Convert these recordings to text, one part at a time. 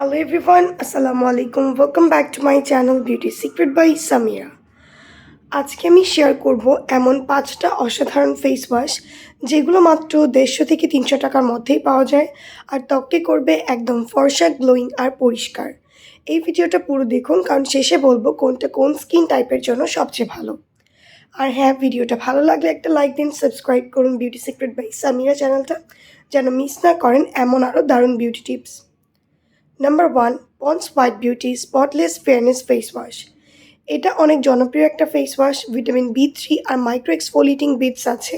Hello everyone, Assalamu alaikum. Welcome back to my channel Beauty Secret by Samira. আজকে আমি share করব এমন পাঁচটা অসাধারণ ফেস ওয়াশ যেগুলো মাত্র দেড়শো থেকে তিনশো টাকার মধ্যেই পাওয়া যায় আর ত্বককে করবে একদম ফর্সা গ্লোয়িং আর পরিষ্কার এই ভিডিওটা পুরো দেখুন কারণ শেষে বলব কোনটা কোন স্কিন টাইপের জন্য সবচেয়ে ভালো আর হ্যাঁ ভিডিওটা ভালো লাগলে একটা লাইক দিন সাবস্ক্রাইব করুন বিউটি সিক্রেট বাই সামিরা চ্যানেলটা যেন মিস না করেন এমন আরও দারুণ beauty tips number one Pond's white beauty spotless fairness face wash এটা অনেক জনপ্রিয় একটা face wash vitamin B three আর মাইক্রো এক্সফোলিটিং বিটস আছে,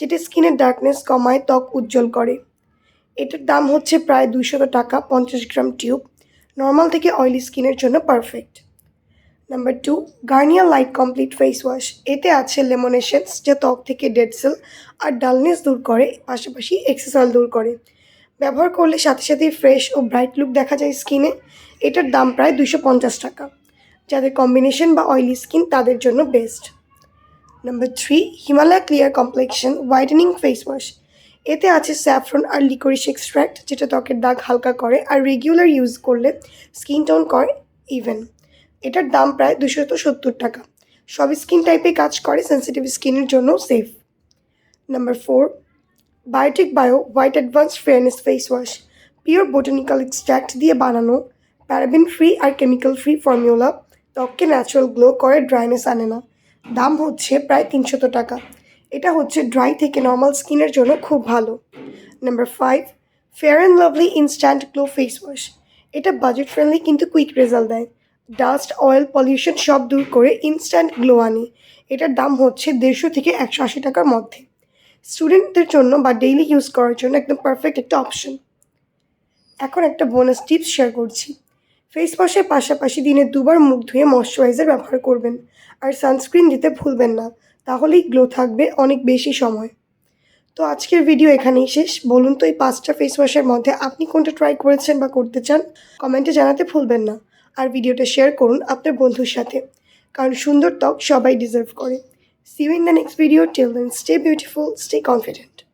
যেটা স্কিনের ডার্কনেস কমায়, ত্বক উজ্জ্বল করে। এটার দাম হচ্ছে প্রায় দুশত টাকা, পঞ্চাশ গ্রাম টিউব নর্মাল থেকে অয়েলি স্কিনের জন্য perfect number two Garnier light complete face wash এতে আছে লেমন এসেন্স যা ত্বক থেকে ডেড সেল আর ডালনেস দূর করে, পাশাপাশি এক্সেসল দূর করে। ব্যবহার করলে সাথে সাথেই ফ্রেশ ও ব্রাইট লুক দেখা যায় স্কিনে এটার দাম প্রায় দুশো পঞ্চাশ টাকা। যাদের কম্বিনেশন বা অয়েলি স্কিন তাদের জন্য best number three Himalaya clear complexion whitening face wash এতে আছে স্যাফরন আর লিকোরিশ এক্সট্র্যাক্ট যেটা ত্বকের দাগ হালকা করে আর রেগুলার ইউজ করলে স্কিন টোন করে ইভেন এটার দাম প্রায় দুশত সত্তর টাকা। সব স্কিন টাইপে কাজ করে সেন্সিটিভ স্কিনের জন্য safe number four Biotique bio white advance fairness face wash pure botanical extract দিয়ে বানানো প্যারাবিন ফ্রি আর কেমিক্যাল ফ্রি ফর্মুলা ত্বককে ন্যাচারাল গ্লো করে ড্রাইনেস আনে না। দাম হচ্ছে প্রায় তিনশত টাকা। এটা হচ্ছে ড্রাই থেকে নর্মাল স্কিনের জন্য খুব ভালো। Number five Fair and Lovely instant glow face wash এটা বাজেট ফ্রেন্ডলি কিন্তু কুইক রেজাল্ট দেয়। ডাস্ট অয়েল পলিউশন সব দূর করে ইনস্ট্যান্ট গ্লো আনে। এটার দাম হচ্ছে দেড়শো থেকে একশো আশি টাকার মধ্যে। স্টুডেন্টদের জন্য বা ডেইলি ইউজ করার জন্য একদম পারফেক্ট একটা অপশন এখন একটা বোনাস টিপস শেয়ার করছি। ফেস ওয়াশের পাশাপাশি দিনে দুবার মুখ ধুয়ে ময়শ্চারাইজার ব্যবহার করবেন। আর সানস্ক্রিন দিতে ভুলবেন না, তাহলেই গ্লো থাকবে অনেক বেশি সময়। তো আজকের ভিডিও এখানেই শেষ। বলুন তো এই পাঁচটা ফেস ওয়াশের মধ্যে আপনি কোনটা ট্রাই করেছেন বা করতে চান? কমেন্টে জানাতে ভুলবেন না। আর ভিডিওটা শেয়ার করুন আপনার বন্ধুর সাথে। কারণ সুন্দর ত্বক সবাই ডিজার্ভ করে। See you in the next video. Till then, stay beautiful, stay confident.